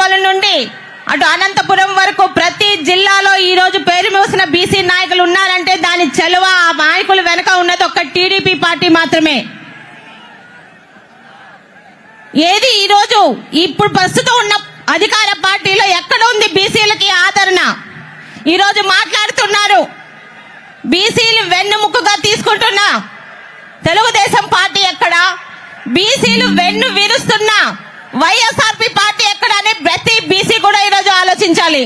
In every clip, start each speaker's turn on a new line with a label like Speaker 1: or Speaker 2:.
Speaker 1: రావులపాలెం నుండి అటు అనంతపురం వరకు ప్రతి జిల్లాలో ఈ రోజు పేరు మోసిన బీసీ నాయకులు ఉన్నారంటే దాని చెలువ ఆ నాయకులు వెనక ఉన్నది ఒక టీడీపీ పార్టీ మాత్రమే. ఏది ఈ రోజు? ఇప్పుడు ప్రస్తుతం ఉన్న అధికార పార్టీలో ఎక్కడ ఉంది బీసీలకి ఆదరణ? ఈ రోజు మాట్లాడుతున్నారు. బీసీలు వెన్నుముక్కుగా తీసుకుంటున్నా. తెలుగుదేశం పార్టీ ఎక్కడ? బీసీలు వెన్ను విరుస్తున్నా. వైఎస్ఆర్పి పార్టీ ఎక్కడని ప్రతి బీసీ కూడా ఈరోజు ఆలోచించాలి.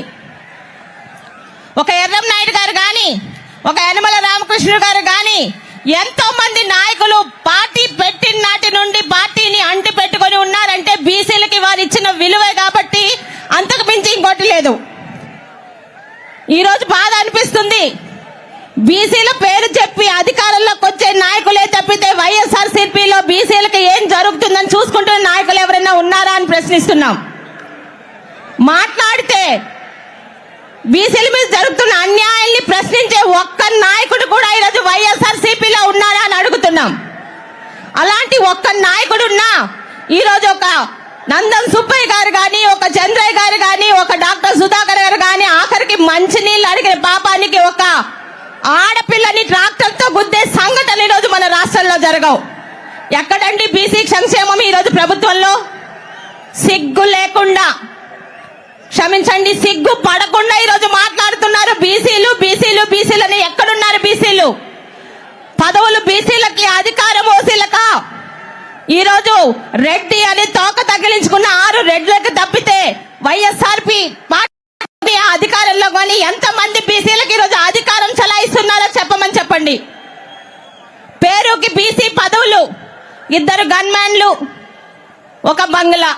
Speaker 1: ఒక ఎర్రం నాయుడు గారు కానీ ఒక యనమల రామకృష్ణుడు గారు కానీ ఎంతో మంది నాయకులు పార్టీ పెట్టిన నాటి నుండి పార్టీని అంటి పెట్టుకొని ఉన్నారంటే బీసీలకి వారు ఇచ్చిన విలువే కాబట్టి అంతకు మించి ఇంకోటి లేదు. ఈరోజు బాధ అనిపిస్తుంది. బీసీ వైఎస్ఆర్సీపీలో వైఎస్ఆర్ సిపిలో బీసీలకు ఏం జరుగుతుందని చూసుకుంటున్న నాయకులు ఎవరైనా ఉన్నారా అని ప్రశ్నిస్తున్నాం. మాట్లాడితే బీసీల మీద జరుగుతున్న అన్యాయాల్ని ప్రశ్నించే ఒక్క నాయకుడు కూడా ఈరోజు వైఎస్ఆర్ సిపిలో ఉన్నారా అని అడుగుతున్నాం. అలాంటి ఒక్క నాయకుడు ఉన్నా ఈరోజు ఒక నందన్ సుబ్బయ్య గారు కానీ ఒక చంద్రయ్య గారు కానీ ఒక డాక్టర్ సుధాకర్ గారు కానీ ఆఖరికి మంచినీళ్ళు అడిగిన పాపానికి ఒక ఆడపిల్లని ట్రాక్టర్తో గుద్దే సంఘటనలు ఈరోజు మన రాష్ట్రంలో జరగవు. ఎక్కడండి బీసీ సంక్షేమం ఈరోజు ప్రభుత్వంలో? సిగ్గు లేకుండా. క్షమించండి సిగ్గు పడకుండా ఈరోజు మాట్లాడుతున్నారు బీసీలు బీసీలు బీసీలని. ఎక్కడున్నారు బీసీలు? పదవులు బీసీలకి అధికారం ఓసీలక? ఈరోజు రెడ్డి అని తోక తగిలించుకున్న ఆరు రెడ్లకు తప్పితే వైఎస్ఆర్పి అధికారంలో కానీ ఎంత మంది బీసీలకు ఈరోజు అధికారం చలాయిస్తున్నారో చెప్పమని చెప్పండి. పేరుకి బీసీ పదవులు ఇద్దరు గన్మ్యాన్లు ఒక బంగ్లా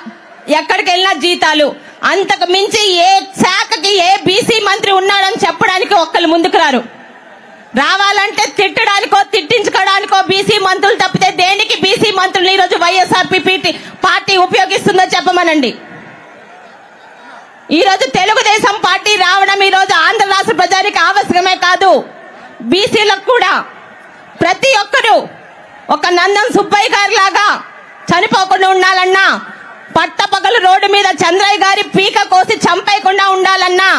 Speaker 1: ఎక్కడికి వెళ్ళినా జీతాలు. అంతకు మించి ఏ శాఖకి ఏ బీసీ మంత్రి ఉన్నాడని చెప్పడానికి ఒక్కరు ముందుకు రారు. రావాలంటే తిట్టడానికో తిట్టించుకోవడానికో బీసీ మంత్రులు తప్పితే దేనికి బీసీ మంత్రులు ఈరోజు వైఎస్ఆర్పీ పార్టీ ఉపయోగిస్తుందో చెప్పమనండి. ఈ రోజు తెలుగుదేశం పార్టీ రావడం ఈ రోజు ఆంధ్ర రాష్ట్ర ప్రజానికి ఆవశ్యకమే కాదు. బీసీలకు కూడా. ప్రతి ఒక్కరూ ఒక నందం సుబ్బయ్య గారి లాగా చనిపోకుండా ఉండాలన్నా పట్టపగలు రోడ్డు మీద చంద్రయ్య గారి పీక కోసి చంపేయకుండా ఉండాలన్నా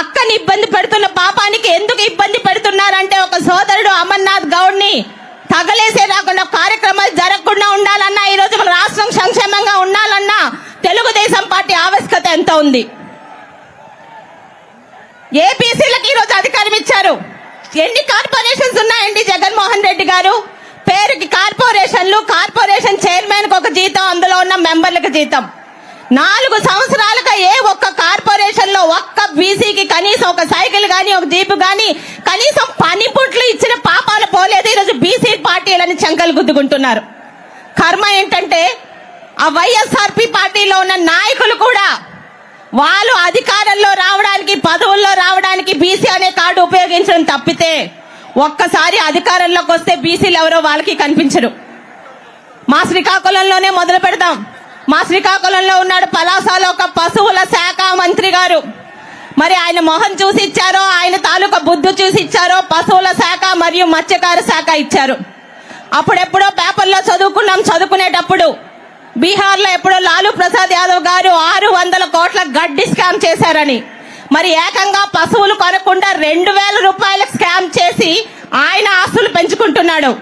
Speaker 1: అక్కని ఇబ్బంది పెడుతున్న పాపానికి ఎందుకు ఇబ్బంది పెడుతున్నారంటే ఒక సోదరుడు అమర్నాథ్ గౌడ్ని తగలేసే రాకుండా కార్యక్రమాలు జరగకుండా ఉండాలన్నా ఈ రోజు మన రాష్ట్రం సంక్షేమంగా ఉండాలన్నా తెలుగుదేశం పార్టీ ఆవశ్యకత ఎంత ఉంది. ఏపీసీలకు ఈరోజు అధికారం ఇచ్చారు. ఎన్ని కార్పొరేషన్స్ ఉన్నాయండి జగన్మోహన్ రెడ్డి గారు? పేరుకి కార్పొరేషన్లు కార్పొరేషన్ చైర్మన్కి ఒక జీతం అందులో ఉన్న మెంబర్లకు జీతం. నాలుగు సంవత్సరాలుగా ఏ ఒక్క కార్పొరేషన్లో ఒక్క బీసీకి కనీసం ఒక సైకిల్ గాని ఒక జీపు గాని కనీసం పనిపుట్లు ఇచ్చిన పాపాలు పోలేదు. ఈరోజు బీసీ పార్టీలని చంకలు గుద్దుకుంటున్నారు. కర్మ ఏంటంటే ఆ వైఎస్ఆర్పి పార్టీలో ఉన్న నాయకులు కూడా వాళ్ళు అధికారంలో రావడానికి పదవుల్లో రావడానికి బీసీ అనే కార్డు ఉపయోగించడం తప్పితే ఒక్కసారి అధికారంలోకి వస్తే బీసీలు ఎవరో వాళ్ళకి కనిపించరు. మా శ్రీకాకుళంలోనే మొదలు పెడతాం. మా శ్రీకాకుళంలో ఉన్నాడు పలాసలో ఒక పశువుల శాఖ మంత్రి గారు. మరి ఆయన మొహం చూసి ఇచ్చారో ఆయన తాలూకా బుద్ధు చూసి ఇచ్చారో పశువుల శాఖ మరియు మత్స్యకార శాఖ ఇచ్చారు. అప్పుడెప్పుడో పేపర్లో చదువుకున్నాం చదువుకునేటప్పుడు బీహార్లో ఎప్పుడో లాలూ ప్రసాద్ యాదవ్ గారు ఆరు వందల కోట్ల గడ్డి స్కామ్ చేశారని. మరి ఏకంగా పశువులు కొనకుండా రెండు వేల రూపాయల స్కామ్ చేసి ఆయన ఆస్తులు పెంచుకుంటున్నాడు.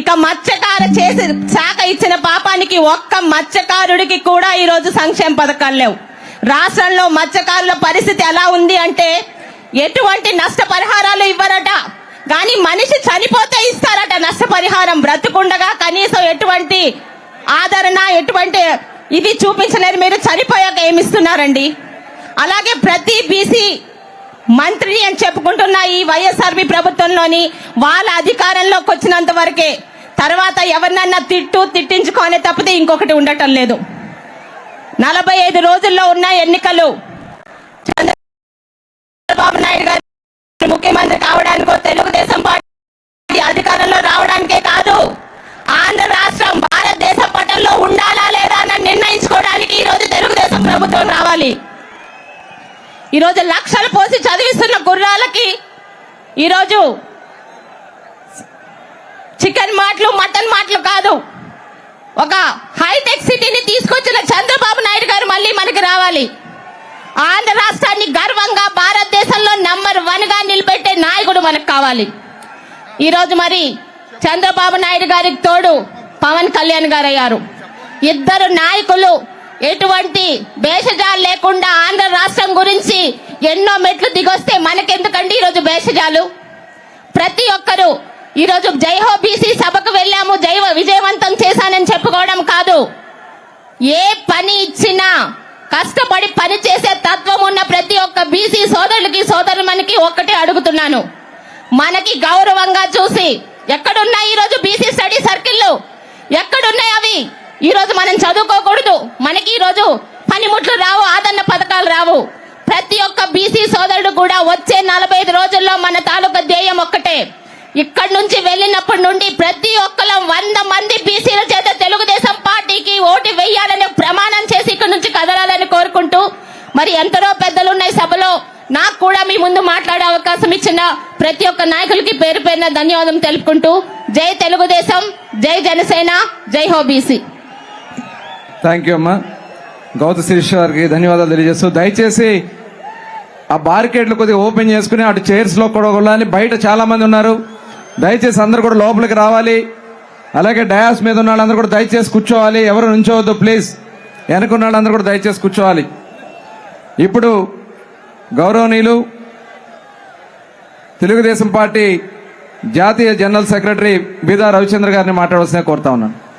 Speaker 1: ఇక మత్స్యకార చేసి శాఖ ఇచ్చిన పాపానికి ఒక్క మత్స్యకారుడికి కూడా ఈ రోజు సంక్షేమ పథకాలు లేవు. రాష్ట్రంలో మత్స్యకారుల పరిస్థితి ఎలా ఉంది అంటే ఎటువంటి నష్టపరిహారాలు ఇవ్వరట. కానీ మనిషి చనిపోతే ఇస్తారట నష్టపరిహారం. బ్రతుకుండగా కనీసం ఎటువంటి ఆదరణ ఎటువంటి ఇది చూపించలేరు మీరు చనిపోయాక ఏమిస్తున్నారండి? అలాగే ప్రతి బీసీ మంత్రిని అని చెప్పుకుంటున్న ఈ వైఎస్ఆర్బి ప్రభుత్వంలోని వాళ్ళ అధికారంలోకి వచ్చినంత వరకే తర్వాత ఎవరినన్నా తిట్టు తిట్టించుకోనే తప్పితే ఇంకొకటి ఉండటం లేదు. నలభై ఐదు రోజుల్లో ఉన్న ఎన్నికలు చంద్రబాబు నాయుడు గారు ముఖ్యమంత్రి కావడానికి తెలుగు చేయాలి. ఈరోజు లక్షలు పోసి చదివిస్తున్న గుర్రాలకి ఈరోజు చికెన్ మాటలు మటన్ మాటలు కాదు. ఒక హైటెక్ సిటీని తీసుకొచ్చిన చంద్రబాబు నాయుడు గారు మళ్ళీ మనకి రావాలి. ఆంధ్ర రాష్ట్రాన్ని గర్వంగా భారతదేశంలో నంబర్ వన్గా నిలబెట్టే నాయకుడు మనకు కావాలి. ఈరోజు మరి చంద్రబాబు నాయుడు గారికి తోడు పవన్ కళ్యాణ్ గారు అయ్యారు ఇద్దరు నాయకులు ఎటువంటి భేషజాలు లేకుండా ఆంధ్ర రాష్ట్రం గురించి ఎన్నో మెట్లు దిగొస్తే మనకెందుకండి ఈరోజు భేషజాలు? ప్రతి ఒక్కరూ ఈరోజు జైహో బీసీ సభకు వెళ్ళాము జైవ విజయవంతం చేశానని చెప్పుకోవడం కాదు. ఏ పని ఇచ్చినా కష్టపడి పని చేసే తత్వం ఉన్న ప్రతి ఒక్క బీసీ సోదరులకి సోదరుమనికి ఒక్కటే అడుగుతున్నాను. మనకి గౌరవంగా చూసి ఎక్కడున్నా ఈరోజు బీసీ ఈరోజు మనం చదువుకోకూడదు. మనకి ఈరోజు పనిముట్లు రావు ఆదరణ పథకాలు రావు. ప్రతి ఒక్క బీసీ సోదరుడు కూడా వచ్చే నలభై ఐదు రోజుల్లో మన తాలూకా ధ్యేయం ఒక్కటే. ఇక్కడి నుంచి వెళ్ళినప్పటి నుండి ప్రతి ఒక్కరం వంద మంది బీసీల చేత తెలుగుదేశం పార్టీకి ఓటు వేయాలని ప్రమాణం చేసి ఇక్కడి నుంచి కదలాలని కోరుకుంటూ మరి ఎంతరో పెద్దలు ఉన్నాయి సభలో. నాకు కూడా మీ ముందు మాట్లాడే అవకాశం ఇచ్చిన ప్రతి ఒక్క నాయకులకి పేరు పేరున ధన్యవాదం తెలుపుకుంటూ జై తెలుగుదేశం జై జనసేన జై హో బీసీ
Speaker 2: థ్యాంక్ యూ అమ్మా. గౌత శిరీష్ గారికి ధన్యవాదాలు తెలియజేస్తూ దయచేసి ఆ బార్కెట్లు కొద్దిగా ఓపెన్ చేసుకుని అటు చైర్స్లో కూడా వెళ్ళాలి బయట చాలామంది ఉన్నారు. దయచేసి అందరు కూడా లోపలికి రావాలి. అలాగే డయాస్ మీద ఉన్న వాళ్ళందరూ కూడా దయచేసి కూర్చోవాలి. ఎవరు నుంచోవద్దు ప్లీజ్ వెనకున్న వాళ్ళందరూ కూడా దయచేసి కూర్చోవాలి. ఇప్పుడు గౌరవనీయులు తెలుగుదేశం పార్టీ జాతీయ జనరల్ సెక్రటరీ బీదా రవిచంద్ర గారిని మాట్లాడవలసిన కోరుతా ఉన్నాను.